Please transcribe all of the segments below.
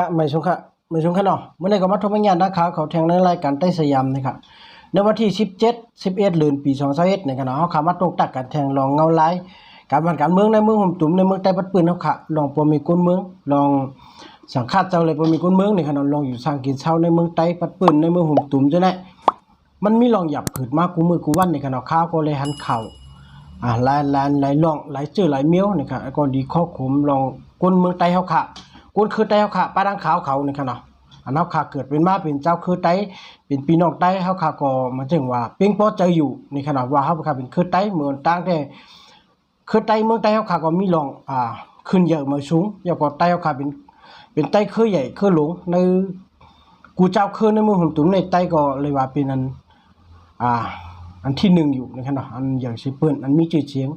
คะไม่ชงค่ะไม่ชงค่ะเนาะเมื่อในก็มาทบงานนะคะเขาแทงในรายการใต้สยามนะครับในวันที่ 17 11เดือนปี2021นะครับเนาะเขามาตกตักกันแทงลองเงาไล่การบ้านการเมืองในเมืองห่มตุ่มในเมืองใต้ปัดปืนเฮาค่ะลองปอมีก้นเมืองลองสังฆาตเจ้าเลยปอมีก้นเมืองนี่ค่ะเนาะลองอยู่สร้างกินเช้าในเมืองใต้ปัดปืนในเมืองห่มตุ่มจังได๋มันมีลองหยับผืดมากกูมือกูวันนี่ค่ะเนาะข้าวก็เลยหันเข่าอ่าหลายหลายหลายลองหลายชื่อหลายเมียวนี่ค่ะก็ดีข้อขุมลองก้นเมืองไต้เฮาค่ะ กนคือไต้เฮาค่ะป้าดังขาวเขานี่ค่ะเนาะอันเฮาค่ะเกิดเป็นมาเป็นเจ้าคือไต้เป็นพี่น้องไต้เฮาค่ะก็มาถึงว่าเพียงพอใจอยู่นี่ค่ะเนาะว่าเฮาค่ะเป็นคือไต้เหมือนต่างแต่คือไต้เมืองไต้เฮาค่ะก็มีลองอ่าขึ้นเยอะมาสูงแล้วก็ไต้เฮาค่ะเป็นเป็นไต้คือใหญ่คือหลงในกูเจ้าคือในเมืองหุ่นตุ้มในไต้ก็เลยว่าเป็นอันอ่าอันที่หนึ่งอยู่นะครับเนาะอันอย่างสิเปิ้นอันมีชื่อเสียง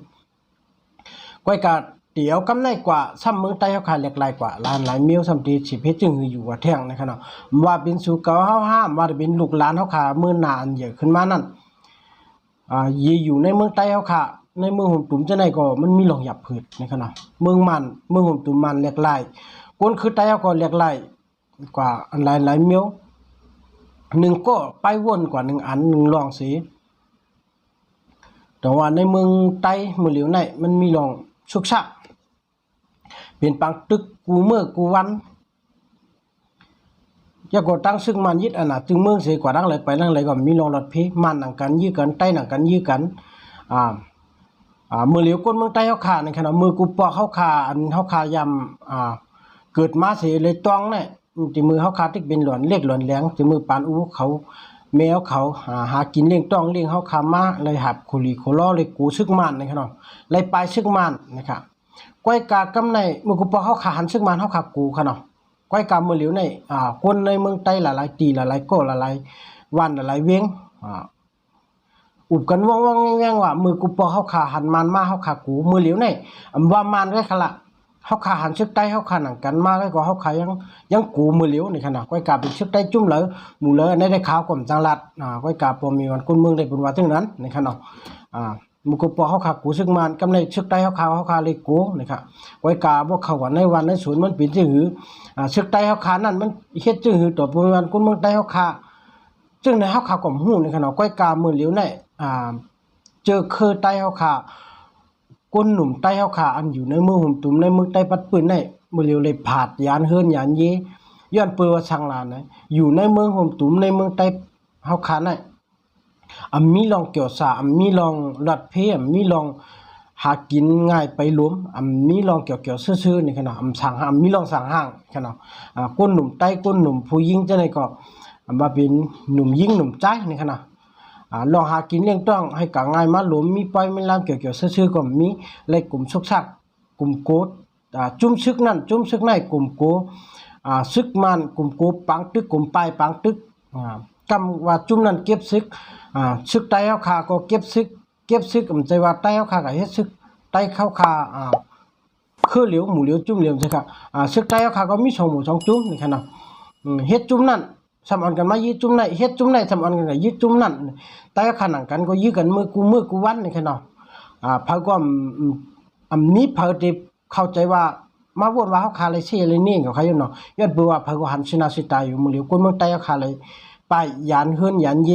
ก้อยกา เดี๋ยวกำไรกว่าซ้ำเมืองใต้เฮาขาเล็กหลายกว่าล้านหลายมิวซ้ำตีสิเพชรจึงอยู่ว่าแท่งนะครับเนาะว่าเป็นสู่เก่าเฮาห้ามว่าเป็นลูกหลานเฮาขามื้อนานใหญ่ขึ้นมานั่นอ่ายีอยู่ในเมืองใต้เฮาขาในเมืองหุ่มตุ่มจังไดก็มันมีหลองหยับผืดนะครับเนาะเมืองมันเมืองหุ่มตุ่มมันเล็กหลายคนคือใต้เฮาก็เล็กหลายกว่าอันหลายหลายมิวหนึ่งก็ไปวนกว่าหนึ่งอันหนึ่งรองสีแต่ว่าในเมืองใต้เมืองเหลียวในมันมีรองชุกชัก เป็นปังตึกกูเมื่อกูวันอย่าก็ตั้งซึ่งมันยึดอันน่ะจึงเมืองเสียกว่าดังเลยไปดังเลยก็มีรองรถเพมันหนังกันยื้อกันใต้หนังกันยื้อกันอ่าอ่ามือเหลียวก้นเมืองใต้เฮาขาในขณะมือกูปอกเฮาขาอันเฮาขายำอ่าเกิดมาเสียเลยต้องเนี่ยที่มือเฮาขาที่เป็นหลอนเรียกหลอนแหลงที่มือปานอูเขาแมวเขาหาหากินเลี้ยงต้องเลี้ยงเฮาคามาเลยหับคุลีโคล้อเลยกูซึกมันนะครับเนาะเลยปลายซึกมันนะครับ ก้อยกากำในมือกูปอเฮาขาหันซึกมันเฮาขากูค่ะเนาะก้อยกามือเหลียวในอ่าคนในเมืองใต้หลายๆตีหลายๆก็หลายๆวันหลายๆเวียงอ่าอุบกันว่างๆแง่งๆว่ามือกูปอเฮาขาหันมันมาเฮาขากูมือเหลียวในอำว่ามันก็ค่ะละเฮาขาหันซึกใต้เฮาขาหนังกันมาแล้วก็เฮาขายังยังกูมือเหลียวนี่ค่ะเนาะก้อยกาเป็นซึกใต้จุ่มเลอหมู่เลอในได้ขาวกรมจังหวัดอ่าก้อยกาปอมีวันคนเมืองได้เป็นว่าถึงนั้นนี่ค่ะเนาะอ่า มุกปอเฮาขากูซึกมันกำในซึกใต้เฮาขาเฮาขาเลยกูนี่ค่ะก้อยกาบ่เขาวันในวันในศูนย์มันเป็นจื้อหืออ่าซึกใต้เฮาขานั่นมันเฮ็ดจื้อหือต่อปอมีวันคนเมืองใต้เฮาขาซึ่งในเฮาขากล่อมหูในขณะก้อยกามือเหลียวในอ่าเจอเคอใต้เฮาขาก้นหนุ่มใต้เฮาขาอันอยู่ในมือหุ่มตุ่มในมือใต้ปัดปืนในมือเหลียวเลยผาดยานเฮิรนยานเยย้อนเปือว่าช่างลานนะอยู่ในเมืองหุ่มตุ่มในเมืองใต้เฮาขาใน อันมีลองเกี่ยวสาอันมีลองรัดเพอันมีลองหากินง่ายไปลวมอันมีลองเกี่ยวเกี่ยวซื่อๆนี่ขนาดอันสั่งอันมีลองสั่งห้างขนาดอ่าก้นหนุ่มใต้ก้นหนุ่มผู้หญิงจังไดก็อันว่าเป็นหนุ่มยิงหนุ่มใจนี่ขนาดอ่าลองหากินเลี้ยงต้องให้กะง่ายมาหลวมมีปล่อยไม่ลามเกี่ยวเกี่ยวซื่อๆก็มีเลยกลุ่มซุกซักกลุ่มโกดอ่าจุ่มซึกนั่นจุ่มซึกในกลุ่มโกอ่าซึกมันกลุ่มโกปังตึกกลุ่มปลายปังตึก อ่ากำว่าจุ่มนั่นเก็บซึกอ่าซึกใต้เฮาคาก็เก็บซึก เก็บซึกอำใจว่าใต้เฮาคาก็เฮ็ดซึกใต้เข้าคาอ่าคือเหลียวหมูเหลียวจุ่มเหลียวใช่ครับอ่าซึกใต้เฮาคาก็มีสองหมูสองจุ่มนี่คั่นน่ะอืมเฮ็ดจุ่มนั่นสำอันกันมายืดจุ่มไหนเฮ็ดจุ่มไหนสำอันกันก็ยืดจุ่มนั่นแต่ขนังกันก็ยืดกันมือกูมือกูวันนี่แค่เนาะอ่าเพิ่นก็อืมอันนี้เพิ่นที่เข้าใจว่ามาวนว่าเฮาคาเลยเสียเลยนี่กับเขาอยู่เนาะย้อนเบื่อว่าเพิ่นก็หันสินาสิตาอยู่มือเหลียวคนเมืองใต้เฮาคาเลย ไปยานเฮือนยานเย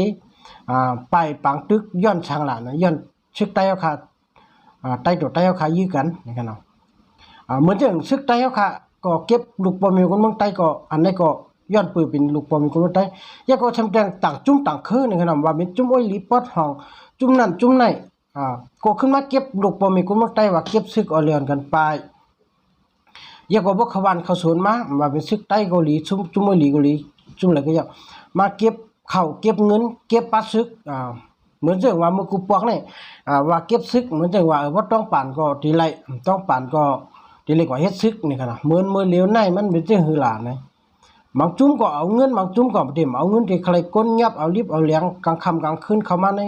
อ่าไปปังตึกย้อนช่างหลานย้อนชึกใต้เฮาคาอ่าใต้ตัวใต้เฮาคายืดกันนี่แค่เนาะอ่าเหมือนจังซึกใต้เฮาค่ะก็เก็บลูกปอมีคนเมืองใต้ก็อันนี้ก็ย้อนปืนเป็นลูกปอมีคนเมืองใต้ยาก็ทำแตงต่างจุ่มต่างคือนี่ขนาดว่าเป็นจุ่มอ้อยลีปอดห้องจุ่มนั่นจุ่มไหนอ่าก็ขึ้นมาเก็บลูกปอมีคนเมืองใต้ว่าเก็บซึกเอเรือนกันไปยาก็บ่เขวันเขาสวนมาว่าเป็นซึกใต้เกาหลีจุ่มจุ่มอ้อยลีเกาหลีจุ่มอะไรก็อยาก มาเก็บเข้าเก็บเงิน เก็บปัดซึกอ่าเหมือนจังว่ามือกูปอกนี่อ่าว่าเก็บซึกเหมือนจังว่าเออว่าต้องป่านก็ทีไรต้องป่านก็ทีไรกว่าเฮ็ดซึกนี่ค่ะนะเหมือนมือเลี้ยวในมันเป็นเจังหือหลานนะบางจุ้มก็เอาเงินบางจุ้มก็บ่ได้เอาเงินที่ใครก้นยับเอารีบเอาเหลียงกลางค่ำกลางคืนเข้ามาใน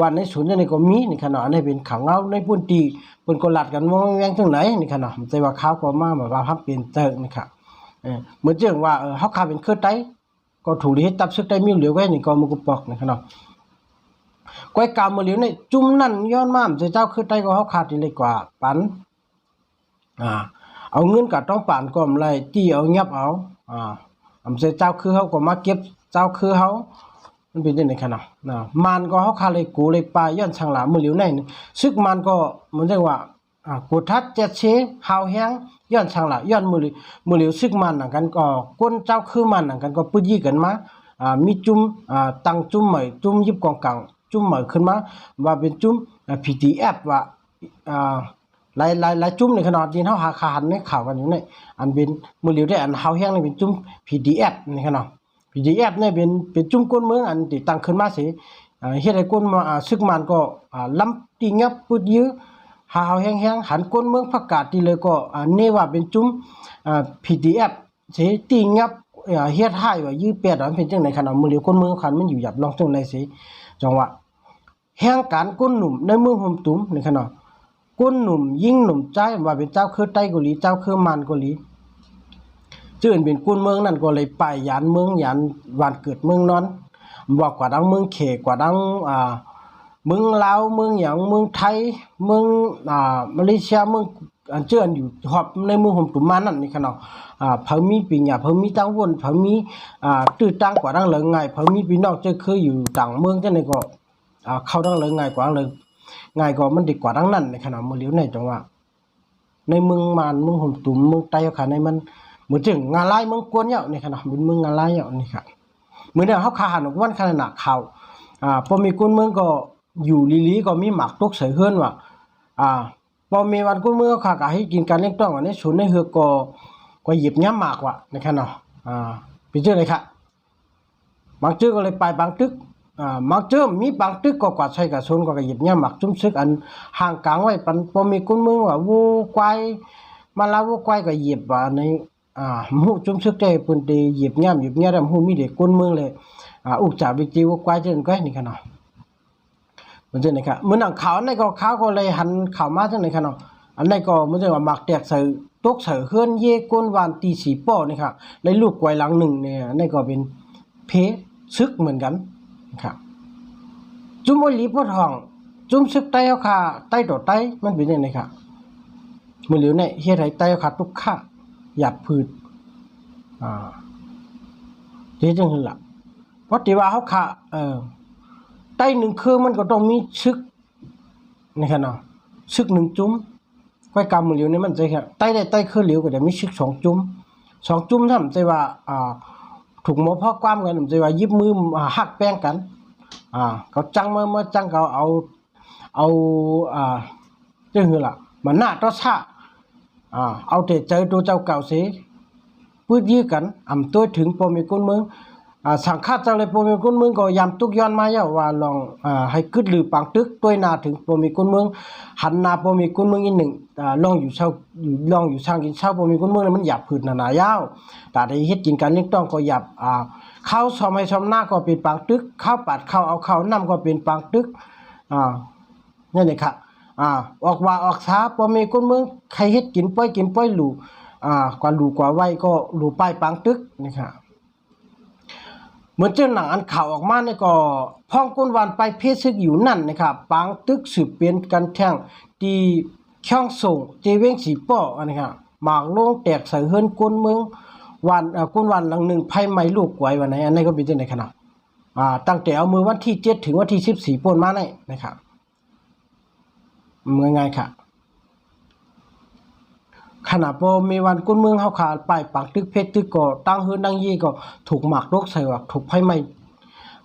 วันในศูนย์ในก็มีนี่ค่ะเนาะอันนี้เป็นข่าวเงาในพื้นที่เพิ่นกลัดกันมองแวงจังไหนนี่ค่ะเนาะแต่ว่าข่าวก็มาแบบว่าพับเป็นเติกนี่ค่ะเออเหมือนจังว่าเออเฮาขาเป็นคือไต ก็ถูกที่เฮ็ดตับซึกได้มีเหลียวไว้นี่ก็มือกูปอกนี่ค่ะเนาะก้อยกามมือเหลียวในจุ่มนั่นย้อนมาเจ้าคือใต้ก็เฮาขาดนี่เลยกว่าปันอ่าเอาเงินกับต้องปานก่อมไรจี้เอายับเอาอ่าอำเเจ้าคือเฮาก็มาเก็บเจ้าคือเฮามันเป็นจังได๋คั่นน่ะนะมันก็เฮาคาเลยกูเลยปลาย้อนช่างหลามือเหลียวในนี่ซึกมันก็มันเรียกว่าอ่ากูทัดเจ็ดเชหาวแฮง ย้อนช่างลาย้อนมือเหลียวมือเหลียวซึกมันนั่นกันก็ก้นเจ้าคือมันนั่นกันก็ปึ้ยี่กันมาอ่ามีจุ่มอ่าตั้งจุ่มใหม่จุ่มยิบกองกลางจุ่มใหม่ขึ้นมาว่าเป็นจุ่มอ่า PDF ว่าอ่าหลายหลายหลายจุ่มในขนาดที่เฮาหาคาหันในข่าวกันอยู่นี่อันเป็นมือเหลียวได้อันเฮาแห้งนี่เป็นจุ่ม PDF ในขนาด PDF เนี่ยเป็นเป็นจุ่มก้นเมืองอันที่ตั้งขึ้นมาสิอ่าเฮ็ดให้ก้นมาอ่าซึกมันก็อ่าล้ำติงับปุดยื้อ หาเฮาแห้งๆหันก้นเมืองประกาศที่เลยก็เนว่าเป็นจุ่มอ่า PDF สิติงับเฮ็ดให้ว่ายื้อเป็ดมันเป็นจังได๋คันเอามือเหลียวคนเมืองคันมันอยู่หยับลองจังได๋สิจังหว่าแห่งการก้นหนุ่มในเมืองหมตุ้มนี่คันเนาะก้นหนุ่มยิ่งหนุ่มใจว่าเป็นเจ้าคือใต้กุลีเจ้าคือมันกุลีจื่นเป็นก้นเมืองนั่นก็เลยไปยานเมืองยานวันเกิดเมืองนอนบอกกว่าดังเมืองเขกว่าดังอ่า เมืองลาวเมืองหยังเมืองไทยเมืองอ่ามาเลเซียเมืองอันเจือนอยู่ฮอบในมืองหมตุ้มมานั่นนี่คันเนาะอ่าเพิ่มมีปีญาเพิ่มมีตั้งวนเพิ่มมีอ่าตื้อตั้งกว่าดังเลยไงเพิ่มมีพี่น้องเจะคืออยู่ต่างเมืองจังได๋ก็อ่าเข้าดังเลยไงกว่าเลยง่ายกว่ามันดีกว่าดังนั้นในขณะมือเลี้ยวในจังหว่าในเมืองมานเมืองหมตุ่มเมืองใต้ค่ะในมันเหมือนถึงงานลายเมืองกวนเนี่ยในขณะเป็นเมืองงานลายเนี่ยนี่ค่ะมื้อนี้เฮาคาหันกวันขนาดเขาอ่าพอมีกวนเมืองก็ อยู่ลีๆก็มีหมากตกใส่เฮือนว่าอ่าพอมีวันกวนมืองค่ะก็ให้กินการเลี้ยงต้องอันนี้ศูนย์ในเฮือกก็ก็หยิบย้ำหมากว่ะนะครับเนาะอ่าเป็นชื่ออะไรครับางชื่อก็เลยไปบางตึกอ่าบางชื่อมีบางตึกก็กวาดใช้กับชนก็หยิบย้ำหมากจุ้มซึกอันห่างกลางไว้ปันพอมีคนมึงว่าวูควายมาลาวูควายก็หยิบว่าในอ่าหมู่จุ้มซึกได้ปุ่นตีหยิบย้ำหยิบย้ำหมู่มีเด็กคนเมือเลยอ่าอุกจ่าวิจิวควายเจนก็นี่กันเนาะ มันจะไหนครับมื้อนังขาวในก็ขาวก็เลยหันขาวมาจังไหนครับเนาะอันนี้ก็มันจะว่าหมักแตกใส่ตกใส่เฮือนเย่ก้นวานตีสีป้อนี่ครับในลูกไกวหลังหนึ่งเนี่ยอันก็เป็นเพซึกเหมือนกันครับจุ่มอลีพอทอง จุ่มซึกใต้เอาคาใต้ต่อใต้มันเป็นยังไงครับมือเหลียวเนี่ยเฮ็ดให้ใต้เอาคาทุกข้าหยาบพืชอ่าเฮ็ดจังซั่นล่ะเพราะที่ว่าเฮาขาเออ ใต้หนึ่งคือมันก็ต้องมีซึกนี่ครับเนาะซึกหนึ่งจุ่มก้อยกำมือเหลียวนี่มันใจครับใต้ได้ใต้คือเหลียวก็จะมีชึกสองจุ่มสองจุ่มถ้ามันใจว่าอ่าถูกหมอพ่อความกันมันใจว่ายิบมือหักแป้งกันอ่าเขาจังมาเมื่อจังเขาเอาเอาอ่าเรื่องคือล่ะมันหน้าต่อชาอ่าเอาแต่ใจตัวเจ้าเก่าเสียปืดยื้อกันอ่ำตัวถึงปมีคนเมือง สังฆาจ้าเลยปมีคนเมืองก็ยำตุกย้อนมาแล้วว่าลองอ่าให้กึดหรือปังตึกตัวนาถึงปมีคนเมืองหันนาบ่มีคนเมืองอีกหนึ่งอ่าลองอยู่เช้าอยู่ลองอยู่ช่างกินเช้าบ่มีคนเมืองแล้วมันหยาบผืดหนาหนายาวแต่ได้เฮ็ดกินกันเลี้ยงต้องก็หยาบอ่าข้าวซอมให้ซอมหน้าก็เป็นปางตึกข้าวปัดข้าวเอาข้าวน้ำก็เป็นปางตึกอ่านั่นนี่ค่ะอ่าออกว่าออกช้าบ่มีคนเมืองใครเฮ็ดกินป้อยกินป้อยหลูอ่ากว่าหลูกว่าไว้ก็หลูป้ายปางตึกนี่ค่ะ เหมือนเจ้าหนังอันข่าวออกมาเนี่ยก็พ้องก้นวันไปเพศซึกอยู่นั่นนะครับปางตึกสืบเปลี่ยนกันแท่งที่ช่องส่งเจเวงสีป้ออันนี้ครับหมากโลงแตกใส่เฮือนก้นเมืองวันเอ่อก้นวันหลังหนึ่งไพ่ไหม้ลูกไว้วันไหนอันนี้ก็เป็นจังได๋ขนาดอ่าตั้งแต่เอามือวันที่7ถึงวันที่14ป่นมาได้นะครับเมื่อไงค่ะ ขณะพอมีวันก้นเมืองเฮาขาดป้ายปากตึกเพชรตึกก็ตั้งเฮือนตั้งยี่ก็ถูกหมากรกใส่ว่าถูกไฟไหม้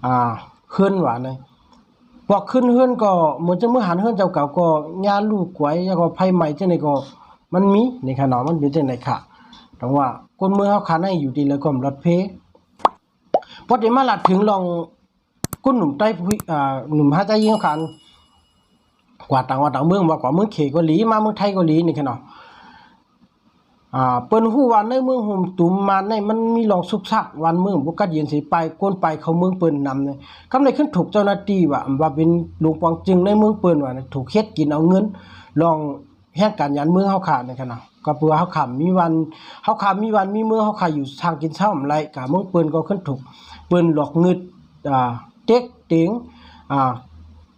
อ่าเฮือนว่านะพอขึ้นเฮือนก็เหมือนจะมื้อหันเฮือนเจ้าเก่าก็ญาลูกกวยแล้วก็ไฟไหม้จังได๋ก็มันมีในขณะมันเป็นจังได๋ค่ะแต่ว่าก้นเมืองเฮาขาให้อยู่ดีแล้วก็รถเพพอได้มาลัดถึงลองก้นหนุ่มใต้ผู้อ่าหนุ่มหาใจยิงขาขานกว่าต่างว่าต่างเมืองว่ากว่าเมืองเขก็หลีมาเมืองไทยก็หลีนี่ค่ะเนาะ อ่าเปิ้นฮู้ว่าในเมืองห่มตุมมาในมันมีหลองสุกซักวันเมืองบ่กัดเย็นสิไปก้นไปเข้าเมืองเปิ้นนำเนี่ยคำใดขึ้นถูกเจ้าหน้าที่ว่าว่าเป็นหลวงปองจึงในเมืองเปิ้นว่าถูกเฮ็ดกินเอาเงินลองแห่งการยันเมืองเฮาขาดนี่คั่นน่ะก็เพื่อเฮาขามมีวันเฮาขามมีวันมีเมืองเฮาขาอยู่ทางกินเช้าอำไรกะเมืองเปิ้นก็ขึ้นถูกเปิ้นหลอกเงิดอ่าเต็กเต็งอ่า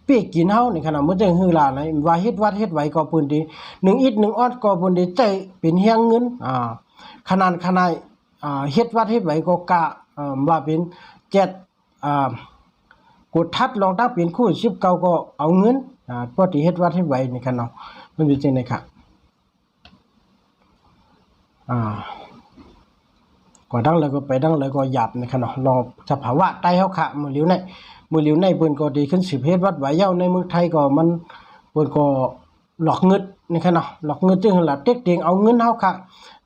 เปียกกินเฮาในขนาดมื้อจังฮือลาไหนว่าเฮ็ดวัดเฮ็ดไหวก็ปืนดีหนึ่งอิดหนึ่งออดก็ปืนดีใจเป็นเฮียงเงินอ่าขนาดขนาดอ่าเฮ็ดวัดเฮ็ดไหวก็กะอ่าว่าเป็นเจ็ดอ่ากดทัดลองตั้งเป็นคู่ชิบเก่าก็เอาเงินอ่าปกติเฮ็ดวัดเฮ็ดไหวนี่คันเนาะมันเป็นจังได๋ค่ะอ่า ก็ดังเลยก็ไปดังเลยก็หยับในะครับเนาะลองสภาวะใต้เฮาขะมือเหลียวในมือเหลียวในเปิ้นก็ดีขึ้นสิบเฮ็ดวัดไหวเย้าในเมืองไทยก็มันเปิ้นก็หลอกเงินในะครับเนาะหลอกเงินจึงหละเต็กเตียงเอาเงินเฮาขะ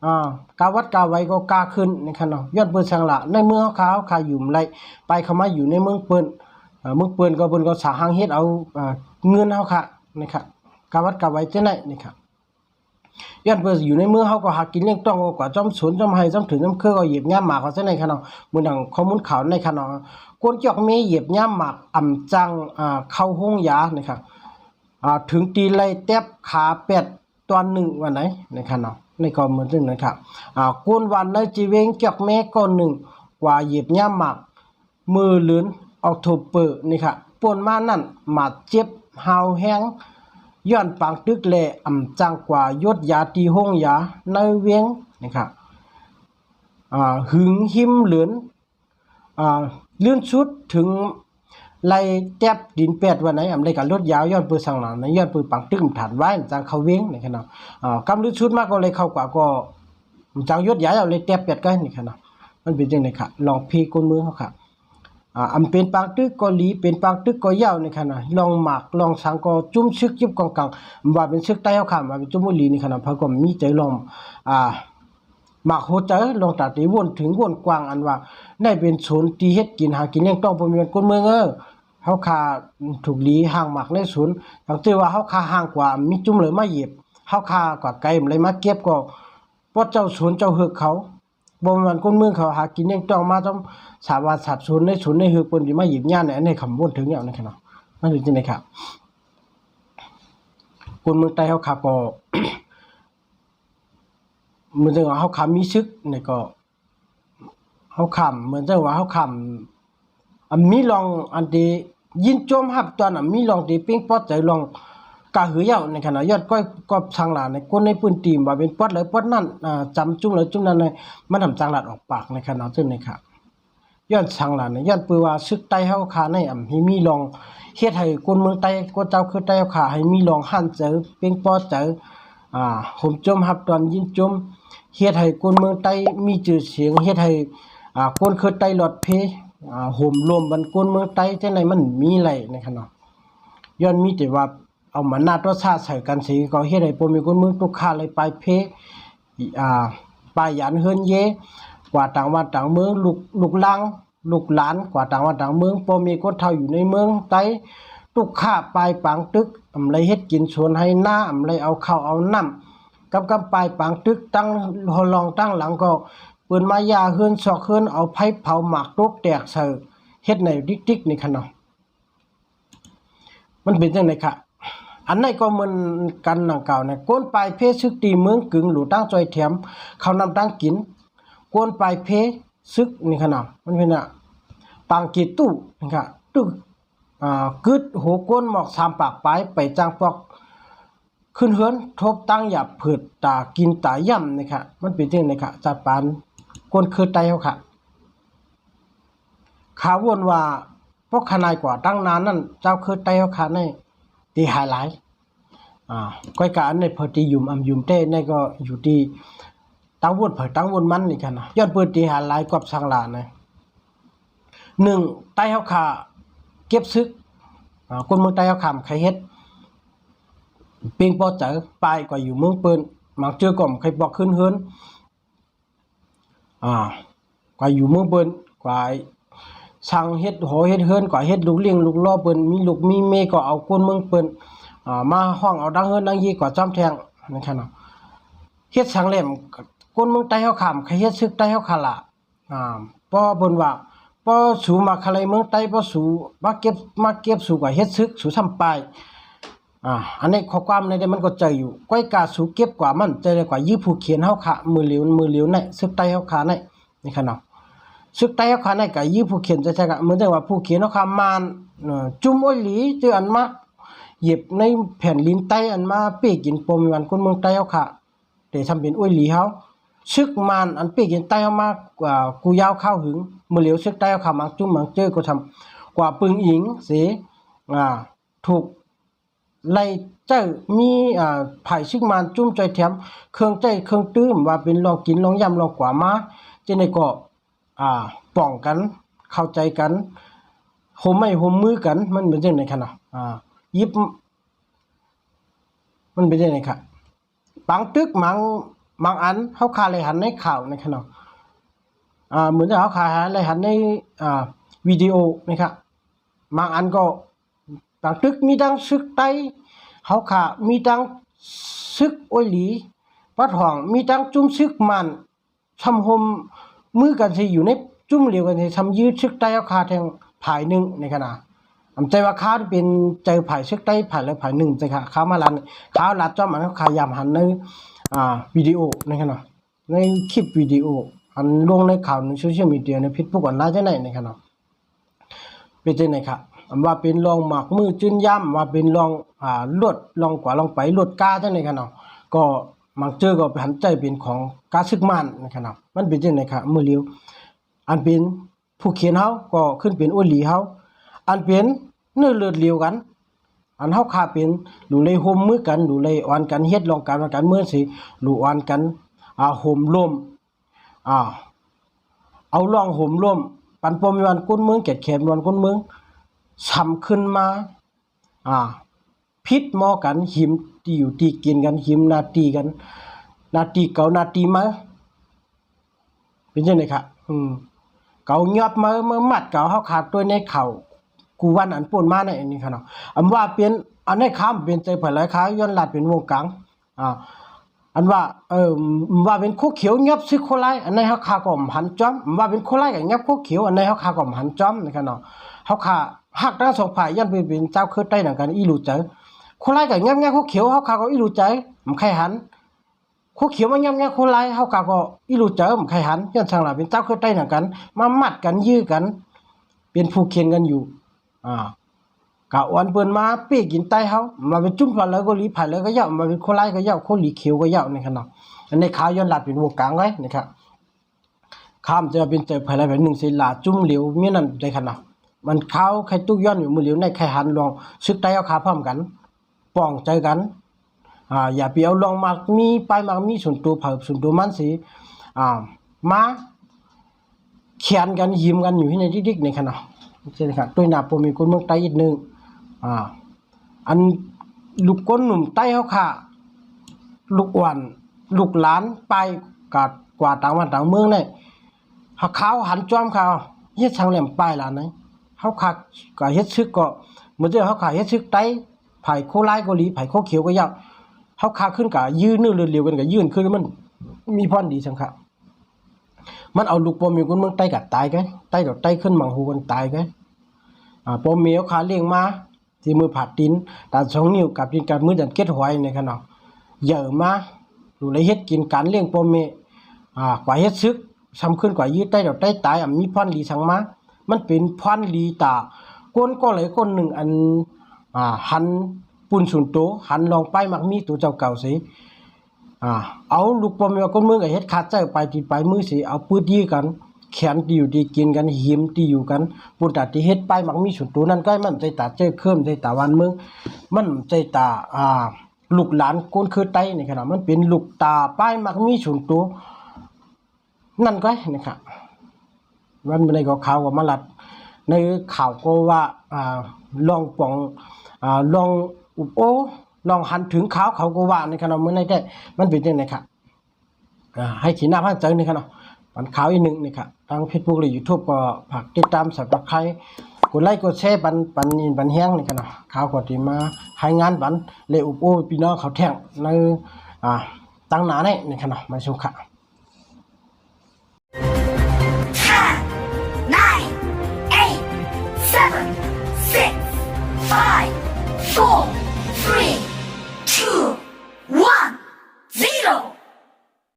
อ่ากาวัดกาไว้ก็กาขึ้นในะครับเนาะยอดเปิ้นสังละในเมืองเฮาขะเฮาขะอยู่ไรไปเข้ามาอยู่ในเมืองเปิ้นอ่าเมืองเปิ้นก็เปิ้นก็สาหางเฮ็ดเอาอ่าเงินเฮาขะนะครับกาวัดกาไว้จังได๋นะครับ ย้อนเพิ่นอยู่ในเมืองเฮาก็หากินเลี้ยงต้องกว่าจอมสนจอมไห้จอมถึงจอมเครือก็เหยียบย่ำหมากเขาซะในขนาดมื้อนังข้อมูลข่าวในขนาดกวนจอกเมเหยียบย่ำหมากอ่ำจังอ่าเข้าห้องยานะครับอ่าถึงตีไล่แตบขาเป็ดตอนหนึ่งวันไหนในขนาดในก็เหมือนซึ่งนะครับอ่ากวนวันในจีเวงจอกเมก่อนหนึ่งกว่าเหยียบย่ำหมากมือเลืนออกโทเปอร์นี่ค่ะป่วนมานั่นหมาเจ็บหาวแห้ง ย้อนปางตึกแลอ่ำจังกว่ายศยาตีห้องยาในเวียงนะครับหึงหิมเหลือนเลื่อนชุดถึงไล่แตบดินแปดวันไหนอำได้กับรถยาวย้อนปืนสังหลังในย้อนปืนปังตึกฐานไว้จังเขาเวียงนี่ครับเนาะกำลื่นชุดมากก็เลยเข้ากว่าก็จังยศยาวเอาเลยแตบแปดกันนี่ครับเนาะมันเป็นจังได๋ครับลองพีกนมือเขาครับ อ่าอำเป็นปางตึกก็หลีเป็นปางตึกก็ยาวในขณะลองหมากลองสังก็จุ้มซึกจิบกองกังว่าเป็นซึกใต้เฮาข้ามว่าเป็นจุ้มหลีในขณะเพราะก็มีใจลองอ่าหมากโหเจอลองตัดตีวนถึงวนกว้างอันว่าได้เป็นศูนย์ที่เฮ็ดกินหากินยังต้องบ่มีคนคนเมืองเออเฮาคาถูกหลีห่างหมากในศูนย์ทั้งที่ว่าเฮาคาห่างกว่ามีจุ้มเลยมาเหยียบเฮาคากว่าไกลเลยมาเก็บก็เพราะเจ้าศูนย์เจ้าเฮือกเขา บ่แม่นคนเมืองเขาหากินยังต้องมาต้องสาว่าสับสนในศูนในเฮือปิ้นสิมาหยิบย่านในอันคำวนถึงแล้วนะครับนมันเป็นจังได๋ครับคนเมืองใต้เฮาขาก็เหมือนจังว่าเฮาขามีซึกนี่ก็เฮาขำเหมือนจังว่าเฮาขำอันมีลองอันที่ยินจมหับตอนน่ะมีลองที่ปิ้งปอดใจลอง กะหือยาในขณะยอดก้อยกอบสังหลานในก้นในปืนตีมว่าเป็นปอดเลยปอดนั่นอ่าจำจุ้มเลยจุ้มนั้นในมันทำสังหลาดออกปากในขณะซึ่งในค่ะย้อนสังหลาในย้อนปือว่าซึกใต้เฮาคาในอ่ำให้มีลองเฮ็ดให้คนเมืองใต้ก็เจ้าคือใต้เฮาคาให้มีลองหั่นเจอเป็นปอดเจออ่าผมจมหับตอนยินจมเฮ็ดให้คนเมืองใต้มีชื่อเสียงเฮ็ดให้อ่าคนคือใต้หลอดเพอ่าห่มรวมบันคนเมืองใต้จังไดมันมีไหลในขณะย้อนมีแต่ว่า เอามานาตัวชาใส่กันสิก็เฮ็ดให้บ่มีคนเมืองตุกค่าเลยไปเพอ่าปายันเฮินเย กว่าต่างวันต่างเมืองลูกลูกลังลูกหลานกว่าต่างวันต่างเมืองบ่มีคนเฒ่าอยู่ในเมืองไตตุกค่าปลายปังตึกอำไรเฮ็ดกินสวนให้หน้าอำไรเอาข้าวเอาน้ำกับกับปลายปังตึกตั้งหอลองตั้งหลังก็เปิ้นมายาเฮือนซอกเฮือนเอาไผเผาหมากตกแตกใส่เฮ็ดในดิกๆนี่คั่นเนาะมันเป็นจังไดค่ะ อันไหนก็เหมือนกันนังเก่าเนี่ยก้นปลายเพศซึกตีเมืองกึ่งหลูตั้งจอยแถมเขานำตั้งกินก้นปลายเพศซึกนี่ขนาดมันเป็นอะปางกีตู้นี่ค่ะตึกอ่ากึดโหก้นหมอกสามปากปลายไปจางปอกขึ้นเฮือนทบตั้งหยับเผิดตากินตาย่ำนี่ค่ะมันเป็นจังไดค่ะจัดปานก้นคือไตเฮาค่ะข่าววนว่าพวกขนายกว่าตั้งนานนั่นเจ้าคือไตเฮาขาในตีหายหลาย ก้อยกะอันในเพอตียุมอำยุมเต้ในก็อยู่ที่ตั้งวนเผยตั้งวนมันนี่กันนะย้อนเปิดตีหาหลายกอบสังลานะหนึ่งไตเฮาขาเก็บซึกคนเมืองไตเฮาขามใครเฮ็ดเปียงปอเจอปลายกว่าอยู่เมืองเปิ้นมักเจอก่อมใครบอกขึ้นเฮือนอ่ากว่าอยู่เมืองเปิ้นกว่าสั่งเฮ็ดหอเฮ็ดเฮือนก็เฮ็ดลูกเลี้ยงลูกล่อเปิ้นมีลูกมีเมก็เอาคนเมืองเปิ้น อ่ามาห้องเอาดังเฮือนดังยีก็จอมแทงนั่นคั่นเนาะเฮ็ดสังเล่มคนมืองใต้เฮาข้ามใครเฮ็ดซึกใต้เฮาคาละอ่าป้อเพิ่นว่าป้อสูมาคาไลเมืองใต้ป้อสูมาเก็บมาเก็บสู่ก็เฮ็ดซึกสู่ซ้ำปายอ่าอันนี้ข้อความในนี้มันก็ใจอยู่ก้อยกาสูเก็บกว่ามันใจเลยกว่ายื้อผู้เขียนเฮาค่ะมือเหลียวมือเหลียวในซึกใต้เฮาคาในนี่คั่นเนาะซึกใต้เขาขาในก็ยื้อผู้เขียนจะใช่กะเหมือนแต่ว่าผู้เขียนเขาขามานจุ่มอ้อยหลีเจออันมา เหยียบในแผ่นลิ้นใต้อันมาเป้กินปมวันคนเมืองใต้เขาค่ะแต่ทำเป็นอ้อยหลีเขาซึกมานอันเป้กินใต้เขามากกว่ากูยาวเข้าหึงเมื่อเหลียวซึกใต้เขาขามังจุ่มมังเจอก็ทำกว่าปึงอิงเสอ่าถูกไล่เจ้ามีอ่าไผ่ซึกมานจุ้มใจแถมเครื่องใจเครื่องตื้มว่าเป็นลองกินลองยำลองกว่ามาจะในก็อ่าป้องกัน เข้าใจกันโฮมไม่โฮมมือกันมันเป็นจังได๋คั่นน่ะอ่า ยิบ มันเป็นจังได๋ค่ะบบางตึกบางบางอันเฮาคาเลยหันในข่าวในคั่นเนาะอ่าเหมือนจะเฮาคาเลยหันในอ่าวิดีโอนะครับบางอันก็บางตึกมีดังซึกไตเฮาขามีดังซึกโอยหลีปัดห้องมีดังจุ้มซึกมันทำหมมือกันสิอยู่ในจุ้มเหลียวกันสิทำยืดซึกไตเฮาขาแทงผายหนึ่งในขณะ อำใจว่าค้าวเป็นใจผายซึกไตผายแล้วผายหนึ่งใจค่ะค้าวมาลันค้าวลัดจอมันเขาขายามหันในอ่าวิดีโอในขณะในคลิปวิดีโออันลงในข่าวในโซเชียลมีเดียใน Facebook ออนไลน์จังได๋ในขณะเป็นจังไดครับอันว่าเป็นรองหมากมือจื้นย่ำว่าเป็นรองอ่าลวดรองกว่าลองไปลวดกาจังได๋ครับเนาะก็มักเจอก็หันใจเป็นของกาซึกมันนะครับเนาะมันเป็นจังไดครับมือเลี้ยวอันเป็นผู้เขียนเฮาก็ขึ้นเป็นอ้วนหลีเฮา อันเป็นเนื้อเลือดเลียวกัน อันเฮาคาเป็นดูเลยโฮมมือกันดูเลยอ่อนกันเฮ็ดลองกันว่ากันเมื่อสิดูอ่อนกันอ่าโฮมร่วมอ่าเอาล่องห่มร่วมปันปมวันก้นเมืองแก่แขนวันก้นเมืองช้ำขึ้นมาอ่าพิษหมอกันหิมตีอยู่ตีกินกันหิมนาตีกัน นาตีเก่านาตีมาเป็นจังไดครับอืมเก่ายอบมาเมื่อมัดเก่าเฮาขาดตัวในเข่า กูวันอันป่นมาในอันนี้ครับเนาะอันว่าเป็นอันในข้ามเป็นใจเผยหลายค้าย้อนลัดเป็นวงกลางอ่าอันว่าเออว่าเป็นโคเขียวเงียบซึโคไลอันในเฮาคาก็หันจ้อมว่าเป็นโคไลกับเงียบโคเขียวอันในเฮาคาก็หันจ้อมนะครับเนาะเฮาคาฮักทั้งสองฝ่ายยันไปเป็นเจ้าคือใต้หนังกันอีหลูเจอโคไลกับเงียบเงียบโคเขียวเฮาคาก็อีหลูเจอมันใครหันโคเขียวมันเงียบเงียบโคไลเฮาคาก็อีหลูเจอมันใครหันย้อนช่างหล่ะเป็นเจ้าคือใต้หนังกัน มามัดกันยื้อกัน เป็นผู้เคียงกันอยู่ อ่ากะวันเปิ้นมาเป้กินไตเฮามาเป็นจุ่มพอแล้วก็ลีผ่านแล้วก็ยาวมาเป็นโคไลก็ยาวโคลีเขียวก็ยาวนี่ครับเนาะอันในขาวย้อนหลัดเป็นวงกลางไว้นะครับข้ามจะเป็นเจอภายในแบบหนึ่งสิลาจุ่มเหลียวมีนั่นได้ขนาดมันเข้าวไข่ตุกย้อนอยู่มือเหลียวในไข่หันลองซึกไตเอาขาพร้อมกันป้องใจกันอ่าอย่าไปเอาลองมากมีไปมากมีส่วนตัวเผาส่วนตัวมันสิอ่ามาเขียนกันยิ้มกันอยู่ที่ในดิกๆในขณะ ใช่ไหมครับด้วหน้าผมมีคนเมืองใต้อีกหนึ่งอ่าอันลูกก้นหนุ่มใต้เขาค่ะ ลูกอ่อนลูกหลานไปกาดกว่าต่างวันต่างเมืองเนี่ยเขาเขาหันจอมเขาเฮ็ดทางแหลมป้ายหลานนะเขาคักก็เฮ็ดซึกก็เหมือนเดิมเขาขาเฮ็ดซึกไต้ไผ่โคไลเกาหลีไผ่โคเขียวก็ยาวเขาขาขึ้นกะยืนเนื้อเรียวๆกันกะยืนขึ้นมันมีพรดีสังค่ะ มันเอาลูกปอมอยู่คนเมืองใต้กัดตายกันใต้ดอกใต้ขึ้นมังหูกันตายกันอ่าปมเมียวขาเลี้ยงมาที่มือผัดตินตาสองนิ้วกับกินกับมือดันเก็ดหอยในขณะเยอะมาดูเลยเฮ็ดกินการเลี้ยงปมเมอ่ากว่าเฮ็ดซึกซ้ำขึ้นกว่ายืดใต้ดอกใต้ตายอะมีพรลีสังมามันเป็นพรลีตาก้นก็เลยก้นหนึ่งอันอ่าหันปุ่นสุนโตหันลองไปมักมีตัวเจ้าเก่าสิ อ่าเอาลูกปมเมียวก้นมือกับเฮ็ดขาดใจไปที่ไปมือสิเอาปืดยี่กัน แขนที่อยู่ที่กินกันหิมที่อยู่กันปุ่นตาที่เฮ็ดไปมักมีส่วนตัวนั้นก็มันใจตาเจ้เครื่มใจตาวันมืองมันใจตาอ่าลูกหลานโกนคือไตนี่ขนาดมันเป็นลูกตาป้ายมักมีส่วนตัวนั่นก็นะครับวันในก็ข่าวว่ามาลัด ในข่าวก็ว่าอ่าลองปองอ่าลองอุโอ ลองหันถึงเขาเขาก็ว่าในขณะเมื่อในแต่มันเป็นยังไงครับอ่าให้ขีหน้าพันเจอนี่ครับเนาะปันข่าวอีกหนึ่งนี่ครับทางเฟซบุ๊กหรือยูทูบก็ฝากติดตามสับตะไคร้กดไลค์กดแชร์ปันปันยินปันแห้งนี่ครับเนาะข่าวก็ที่มาให้งานปันเลอุปโอพี่น้องเขาแท่งในอ่าตั้งหนาเนี่ยนี่ครับเนาะมาชมค่ะ nine, eight, seven, six, five, four,